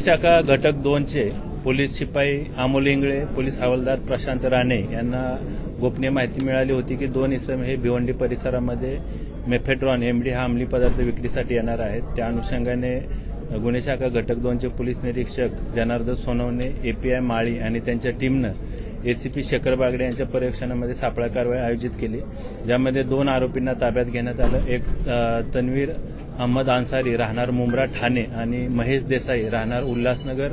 शाखा घटक दोनचे पोलीस शिपाई अमोल इंगळे पोलीस हवालदार प्रशांत राणे यांना गोपनीय माहिती मिळाली होती की दोन इसम हे भिवंडी परिसरामध्ये मेफेड्रॉन एमडी हा अंमली पदार्थ विक्रीसाठी येणार आहेत. त्या अनुषंगाने गुन्हे शाखा घटक दोनचे पोलीस निरीक्षक जनार्दन सोनवणे एपीआय माळी आणि त्यांच्या टीमनं एसीपी शेखर बागडे यांच्या पर्यवेक्षणामध्ये सापळा कारवाई आयोजित केली ज्यामध्ये दोन आरोपींना ताब्यात घेण्यात आलं. एक तन्वीर अहमद अन्सारी राहणार मुंब्रा ठाणे आणि महेश देसाई राहणार उल्हासनगर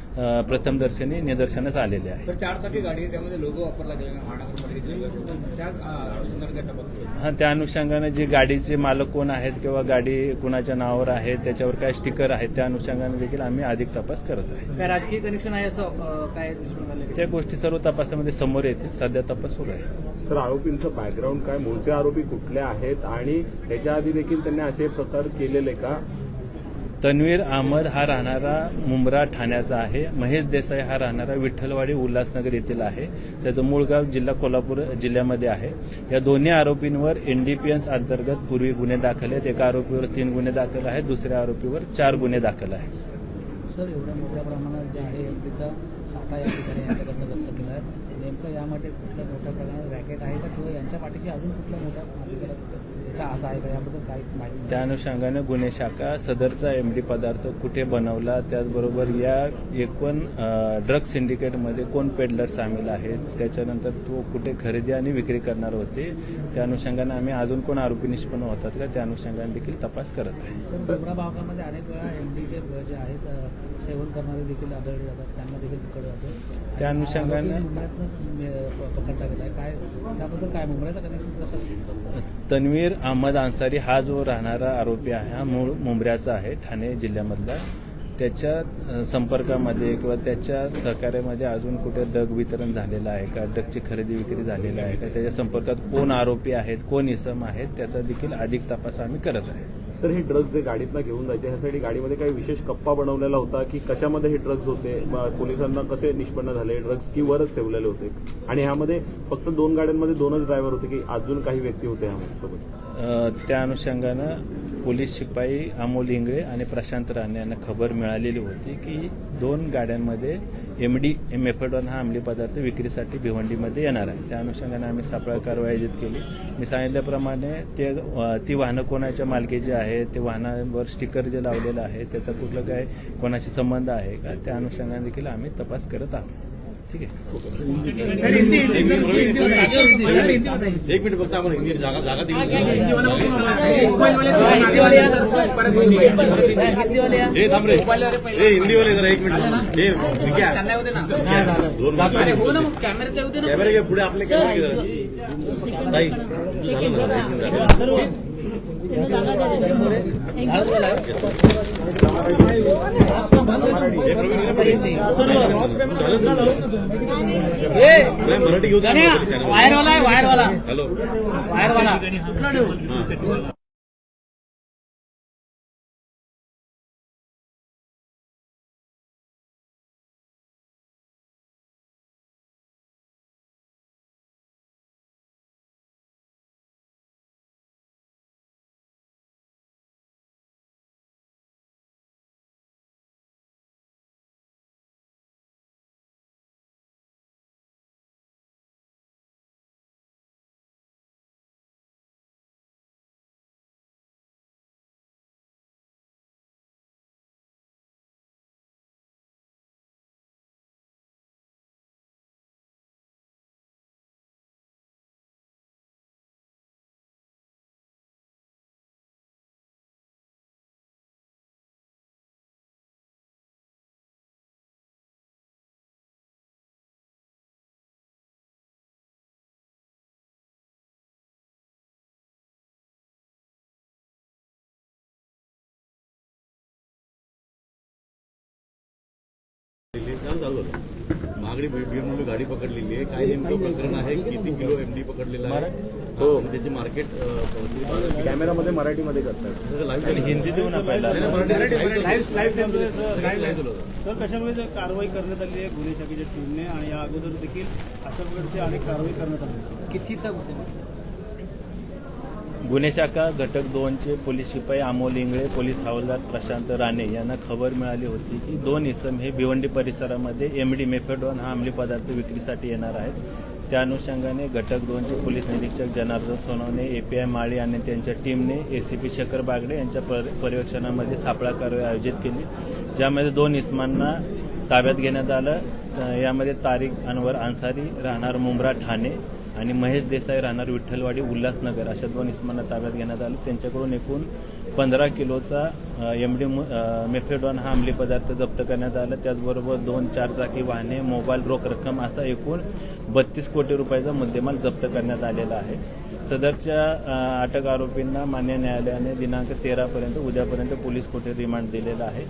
प्रथमदर्शनी निदर्शनास आलेले आहे. तर चार चाकी गाडी आहे त्यामध्ये लोगो वापरला गेला महानगरपालिकेचा त्या अनुषंगाने काय तपास केला? हा त्या अनुषंगानं जे गाडीचे मालक कोण आहेत किंवा गाडी कुणाच्या नावावर आहे त्याच्यावर काय स्टिकर आहेत त्या अनुषंगाने देखील आम्ही अधिक तपास करत आहे. काय राजकीय कनेक्शन आहे असं काय त्या गोष्टी सर्व तपासामध्ये समोर येतील. सध्या तपास सुरू आहे. तर आरोपींचं बॅकग्राऊंड काय? मूळचे आरोपी कुठले आहेत? आणि त्याच्या आधी देखील त्यांनी असे प्रकार केलेले का? तन्वीर अहमद हा राहणारा मुंब्रा ठाण्याचा आहे. महेश देसाई हा राहणारा विठ्ठलवाडी उल्हासनगर येथील आहे. त्याचं मूळ गाव जिल्हा कोल्हापूर जिल्ह्यामध्ये आहे. या दोन्ही आरोपींवर एनडीपीएस अंतर्गत पूर्वी गुन्हे दाखल आहेत. एका आरोपीवर तीन गुन्हे दाखल आहेत. दुसऱ्या आरोपीवर चार गुन्हे दाखल आहेत. सर एवढ्या मोठ्या प्रमाणात जे आहे एमडीचा साठा या ठिकाणी यांच्याकडनं जप्त केला आहे. नेमकं यामध्ये कुठल्या मोठ्या प्रमाणात रॅकेट आहे का? किंवा यांच्या पाठीशी अजून कुठल्या मोठ्या अधिकारात याचा हात आहे का याबद्दल काही माहिती नाही. त्या अनुषंगाने गुन्हे शाखा सदरचा एमडी पदार्थ कुठे बनवला त्याचबरोबर या एकूण ड्रग सिंडिकेटमध्ये कोण पेडलर सामील आहेत त्याच्यानंतर तो कुठे खरेदी आणि विक्री करणार होते त्या अनुषंगाने आम्ही अजून कोण आरोपी निष्पन्न होतात का त्या अनुषंगाने देखील तपास करत आहे. सर डोंगरा भागामध्ये अनेक वेळा एमडीचे जे आहेत सेवन करणारे देखील आढळले जातात त्यांना देखील पकडलं जातं. त्या अनुषंगानं- आरोपी मुंबईतनंच मे- पकडला गेला काय त्याबद्दल काय मुंबईचा कनेक्शन कसं तन्वीर अहमद अन्सारी हा जो राहणारा आरोपी आहे हा मूळ मुंबऱ्याचा आहे ठाणे जिल्ह्यामधला. त्याच्या संपर्कामध्ये किंवा त्याच्या सहकार्यामध्ये अजून कुठे ड्रग वितरण झालेलं आहे का ड्रगची खरेदी विक्री झालेली आहे का त्याच्या संपर्कात कोण आरोपी आहेत कोण इसम आहेत त्याचा देखील अधिक तपास आम्ही करत आहे. सर हे ड्रग्ज जे गाडीतनं घेऊन जायचे ह्यासाठी गाडीमध्ये काही विशेष कप्पा बनवलेला होता की कशामध्ये हे ड्रग्ज होते? पोलिसांना कसे निष्पन्न झाले? ड्रग्ज की वरच ठेवलेले होते. आणि ह्यामध्ये फक्त दोन गाड्यांमध्ये दोनच ड्रायव्हर होते की अजून काही व्यक्ती होते ह्यासोबत सोबत? त्या अनुषंगानं पोलीस शिपाई अमोल इंगळे आणि प्रशांत राणे यांना खबर मिळालेली होती की दोन गाड्यांमध्ये एम डी एम मेफेडॉन हा अंमली पदार्थ विक्रीसाठी भिवंडीमध्ये येणार आहे. त्या अनुषंगाने आम्ही सापळा कारवाई आयोजित केली. मी सांगितल्याप्रमाणे ते ती वाहनं कोणाच्या मालकीची आहे ते वाहनावर स्टिकर जे लावलेलं आहे त्याचा कुठलं काय कोणाशी संबंध आहे का त्या अनुषंगाने देखील आम्ही तपास करत आहोत. ठीक आहे एक मिनिट फक्त आम्हाला हिंदी जागा जागा दिली हे थांब रे हे हिंदीवाले जरा एक मिनिट हे ठीक आहे दोन कॅमेरे पुढे आपले कॅमेरे घे जरा ताई मराठी घेऊ दे, मराठी channel. वायरवाला आहे वायरवाला. हॅलो. वायरवाला. चालू होतं. महागडी बीएमडब्ल्यू गाडी पकडलेली आहे. काय नेमकं प्रकरण आहे? किती किलो एमडी पकडलेलं आहे? हो. त्याची मार्केट कॅमेरामध्ये मराठीमध्ये करतात. हिंदी देऊ ना पहिला. सर. कशामुळे जर कारवाई करण्यात आली आहे गुन्हे शाखेच्या टीमने आणि या अगोदर देखील अशा प्रकारची अनेक कारवाई करण्यात आली. कितीचा मुद्दा गुन्हे शाखा घटक दोनचे पोलीस शिपाई अमोल इंगळे पोलीस हवालदार प्रशांत राणे यांना खबर मिळाली होती की दोन इसम हे भिवंडी परिसरामध्ये एम डी मेफेडॉन हा अंमली पदार्थ विक्रीसाठी येणार आहेत. त्या अनुषंगाने घटक दोनचे पोलीस निरीक्षक जनार्दन सोनवणे एपीआय माळी आणि त्यांच्या टीमने A C P Shekhar Bagde यांच्या पर पर्यवेक्षणामध्ये सापळा कारवाई आयोजित केली ज्यामध्ये दोन इसमांना ताब्यात घेण्यात आलं. यामध्ये तारिक अनवर अन्सारी राहणार मुंब्रा ठाणे. आणि महेश देसाई राहणार विठ्ठलवाडी उल्हासनगर. अशा दोन इस्मांना ताब्यात घेण्यात आलं. त्यांच्याकडून एकूण पंधरा किलोचा एम डी मेफेडॉन हा अंमली पदार्थ जप्त करण्यात आला. त्याचबरोबर दोन चारचाकी वाहने मोबाईल रोख रक्कम असा एकूण बत्तीस कोटी रुपयाचा मुद्देमाल जप्त करण्यात आलेला आहे. सदरच्या अटक आरोपींना मान्य न्यायालयाने दिनांक तेरापर्यंत उद्यापर्यंत पोलीस कोठे रिमांड दिलेला आहे?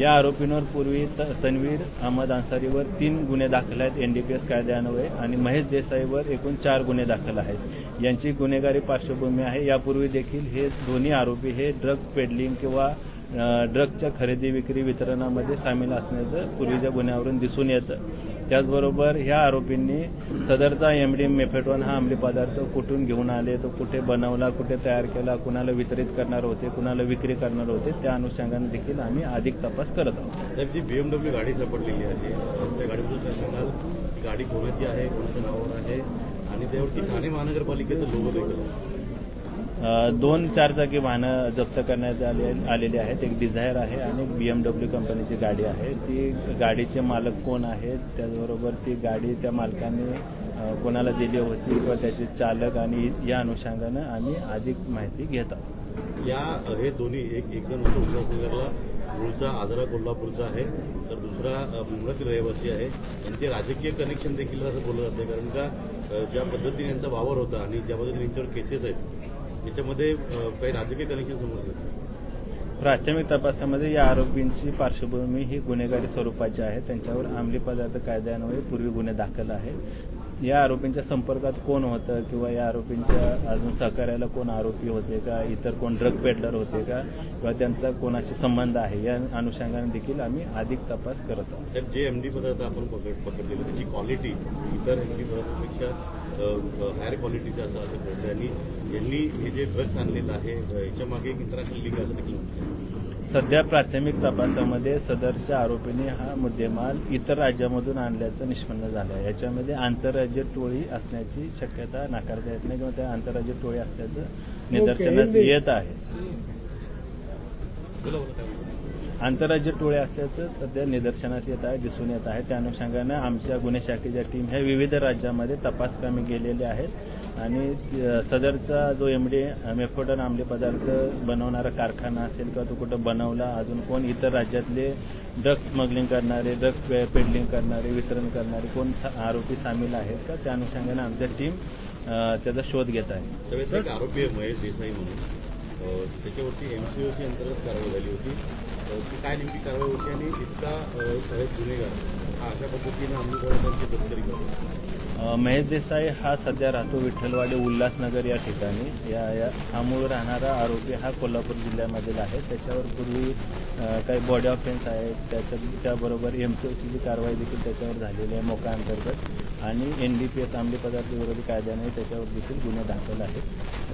या आरोपींवर पूर्वी त तन्वीर अहमद अन्सारीवर तीन गुन्हे दाखल आहेत एन डी पी एस कायद्यान्वये. आणि महेश देसाईवर एकूण चार गुन्हे दाखल आहेत. यांची गुन्हेगारी पार्श्वभूमी आहे. यापूर्वी देखील हे दोन्ही आरोपी हे ड्रग पेडलिंग किंवा ड्रगच्या खरेदी विक्री वितरणामध्ये सामील असण्याचं पूर्वीच्या गुन्ह्यावरून दिसून येतं. त्याचबरोबर ह्या आरोपींनी सदरचा एम डी मेफेडॉन हा अंमली पदार्थ कुठून घेऊन आले तो कुठे बनवला कुठे तयार केला कुणाला वितरित करणार होते कुणाला विक्री करणार होते त्या अनुषंगाने देखील आम्ही अधिक तपास करत आहोत. तर जी बीएमडब्ल्यू गाडी सापडलेली आहे त्या गाडीबद्दल गाडी कोणाची आहे कोणाचं नावावर आहे आणि त्यावरती ठाणे महानगरपालिकेचं लोगो देखील दोन चारचाकी वाहनं जप्त करण्यात आले आलेली आहेत. एक डिझायर आहे आणि एक बी एम डब्ल्यू कंपनीची गाडी आहे. ती गाडीचे मालक कोण आहेत त्याचबरोबर ती गाडी त्या मालकाने कोणाला दिली होती किंवा त्याचे चालक आणि या अनुषंगानं आम्ही अधिक माहिती घेत आहोत. या हे दोन्ही एक एक जण होतो उल्हासनगरला मूळचा आजरा कोल्हापूरचा आहे. तर दुसरा मुंबईतील रहिवासी आहे. यांचे राजकीय कनेक्शन देखील असं बोललं जाते कारण का ज्या पद्धतीने यांचा वावर होता आणि ज्या पद्धतीने यांच्यावर केसेस आहेत त्याच्यामध्ये काही राजकीय कनेक्शन समोर प्राथमिक तपासामध्ये या आरोपींची पार्श्वभूमी ही गुन्हेगारी स्वरूपाची आहे. त्यांच्यावर अंमली पदार्थ कायद्यान्वये पूर्वी गुन्हे दाखल आहेत. या आरोपींच्या संपर्कात कोण होतं किंवा या आरोपींच्या अजून सहकार्याला कोण आरोपी होते का? इतर कोण ड्रग पेडलर होते का? किंवा त्यांचा कोणाशी संबंध आहे? या अनुषंगाने देखील आम्ही अधिक तपास करत आहोत. तर जे एम डी पदार्थ आपण पकडलेलं त्याची क्वालिटी इतर एम डी पदार्थापेक्षा हायर क्वालिटीचं असं असं कळतं आणि यांनी हे जे ड्रग्स आणलेलं आहे याच्या मागे एक इंटरनॅशनल लिंक असं. सध्या प्राथमिक तपासामध्ये सदरच्या आरोपीने हा मुद्देमाल इतर राज्यामधून आणल्याचं निष्पन्न झालं आहे. याच्यामध्ये आंतरराज्य टोळी असण्याची शक्यता नाकारता येत नाही किंवा त्या आंतरराज्य टोळी असल्याचं निदर्शनास येत आहे. आंतरराज्य टोळे असल्याचं सध्या निदर्शनास येत आहे दिसून येत आहे. त्या अनुषंगानं आमच्या गुन्हे शाखेच्या टीम ह्या विविध राज्यामध्ये तपास कामी गेलेले आहेत. आणि सदरचा जो एम डी मेफोडन अंमली पदार्थ बनवणारा कारखाना असेल किंवा तो कुठं बनवला अजून कोण इतर राज्यातले ड्रग्ज स्मगलिंग करणारे ड्रग पेडलिंग करणारे वितरण करणारे कोण सा- आरोपी सामील आहेत का? त्या अनुषंगानं आमच्या टीम त्याचा शोध घेत आहे. आरोपी आहे महेश देसाई म्हणून. त्याच्यावरती एमसीओची अंतर्गत कारवाई झाली होती. काय नेमकी कारवाई होती आणि इतका साहेब गुन्हेगार. हा अशा पद्धतीनं आम्ही पदार्थांची तस्करी करतो महेश देसाई हा सध्या राहतो विठ्ठलवाडी उल्हासनगर या ठिकाणी. या या हा मूळ राहणारा आरोपी हा कोल्हापूर जिल्ह्यामधील आहे. त्याच्यावर पूर्वी काही बॉडी ऑफेन्स आहेत. त्याच्या त्याबरोबर एम सी सीची कारवाई देखील त्याच्यावर झालेली आहे मोका अंतर्गत. आणि एन डी पी एस अंमली पदार्थ विरोधी कायद्याने त्याच्यावर देखील गुन्हे दाखल आहेत.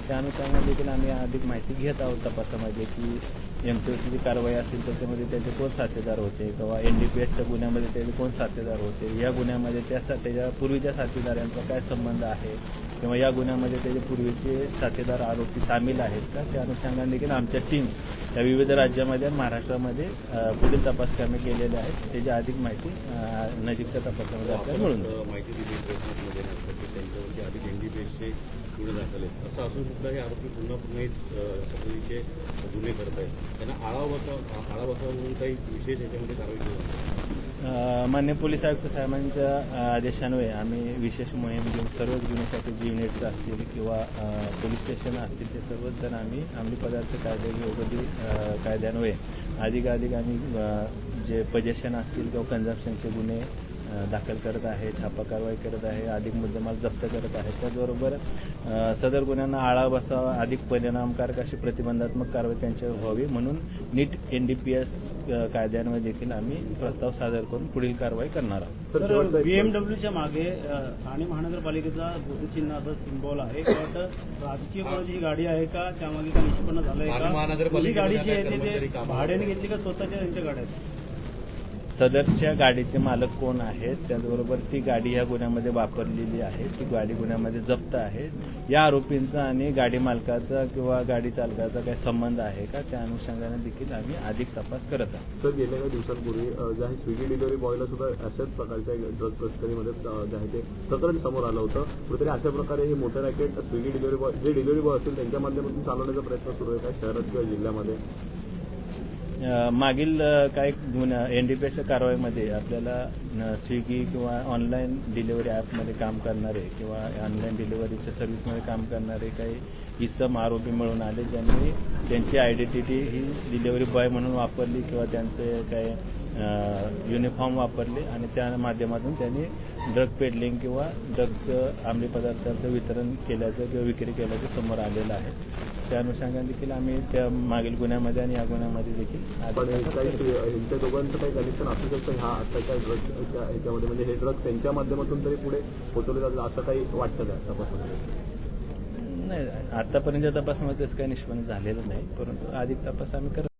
त्या अनुषंगाने देखील आम्ही अधिक माहिती घेत आहोत तपासामध्ये की एम सी एसची कारवाई असेल त्याच्यामध्ये त्याचे कोण साथीदार होते? किंवा एन डी पी एसच्या गुन्ह्यामध्ये त्याचे कोण साथीदार होते? या गुन्ह्यामध्ये त्या सा- त्याच्या पूर्वीच्या साथीदारांचा काय संबंध आहे? किंवा या गुन्ह्यामध्ये त्याचे पूर्वीचे साथीदार आरोपी सामील आहेत का? त्या अनुषंगाने देखील आमच्या टीम या विविध राज्यामध्ये आणि महाराष्ट्रामध्ये पुढील तपास कामे केलेले आहेत. त्याची अधिक माहिती नजीकच्या तपासामध्ये आपल्याला मिळून जाईल. अ, माहिती दिली प्रेसमध्ये गुन्हे दाखल आहेत असं असून सुद्धा हे आरोपी पुन्हा पुन्हा हेच, अशा पद्धतीचे गुन्हे करत आहेत. त्यांना आळा बसा आळा बसावा म्हणून काही विशेष याच्यामध्ये कारवाई केली मान्य पोलीस आयुक्त साहेबांच्या आदेशान्वये आम्ही विशेष मोहीम घेऊन सर्वच गुन्ह्यासाठीची युनिट्स असतील किंवा पोलीस स्टेशन असतील ते सर्वच जण आम्ही अंमली पदार्थ कायदे विरोधी कायद्यान्वये अधिकाधिक आम्ही जे पजेशन असतील किंवा कन्झम्पशनचे गुन्हे दाखल करत आहे छापा कारवाई करत आहे अधिक मुद्देमाल जप्त करत आहे. त्याचबरोबर सदर गुन्ह्यांना आळा बसावा अधिक परिणामकारक अशी प्रतिबंधात्मक कारवाई त्यांच्यावर व्हावी म्हणून नीट एन डी पी एस कायद्यांवर देखील आम्ही प्रस्ताव सादर करून पुढील कारवाई करणार आहोत. सर, बीएमडब्ल्यूच्या मागे ठाणे महानगरपालिकेचा बोधचिन्ह असं सिम्बॉल आहे. राजकीय कोणाची ही गाडी आहे का? त्यामागे काही निष्पन्न झालंय ठाणे का ही गाडी जी आहे ती भाड्याने घेतली का स्वतःच्या त्यांच्या गाड्या आहेत सदरच्या गाडीचे मालक कोण आहेत त्याचबरोबर ती गाडी या गुन्ह्यामध्ये वापरलेली आहे ती गाडी गुन्ह्यामध्ये जप्त आहे. या आरोपींचा आणि गाडी मालकाचा किंवा गाडी चालकाचा काही संबंध आहे का? त्या अनुषंगाने देखील आम्ही अधिक तपास करत आहोत. सर गेल्या काही दिवसांपूर्वी ज्या आहे स्विगी डिलिव्हरी बॉयला सुद्धा अशाच प्रकारच्या ड्रग तस्करीमध्ये जे आहे ते प्रकरण समोर आलं होतं. कुठेतरी अशा प्रकारे हे मोठं रॅकेट स्विगी डिलिव्हरी बॉय जे डिलिव्हरी बॉय असतील त्यांच्या माध्यमातून चालवण्याचा प्रयत्न सुरू आहे का? शहरात किंवा जिल्ह्यामध्ये? मागील काय काही गुन्हा एन डी पी एसच्या कारवाईमध्ये आपल्याला स्विगी किंवा ऑनलाईन डिलिव्हरी ॲपमध्ये काम करणारे किंवा ऑनलाईन डिलिव्हरीच्या सर्व्हिसमध्ये काम करणारे काही इसम आरोपी मिळून आले ज्यांनी त्यांची आयडेंटिटी ही डिलिव्हरी बॉय म्हणून वापरली किंवा त्यांचे काही युनिफॉर्म वापरले आणि त्या माध्यमातून त्यांनी ड्रग पेडलिंग किंवा ड्रगचं अंमली पदार्थांचं वितरण केल्याचं किंवा विक्री केल्याचं समोर आलेलं आहे. त्या अनुषंगाने देखील आम्ही त्या मागील गुन्ह्यामध्ये आणि या गुन्ह्यामध्ये देखील दोघांचं काही कनेक्शन असू शकतं. ह्या आताच्या ड्रग्सच्या ह्याच्यामध्ये म्हणजे हे ड्रग्स त्यांच्या माध्यमातून तरी पुढे पोहोचवले जातात असं काही वाटतं का तपासामध्ये नाही आतापर्यंतच्या तपासामध्ये तसं काही निष्पन्न झालेलं नाही परंतु अधिक तपास आम्ही करत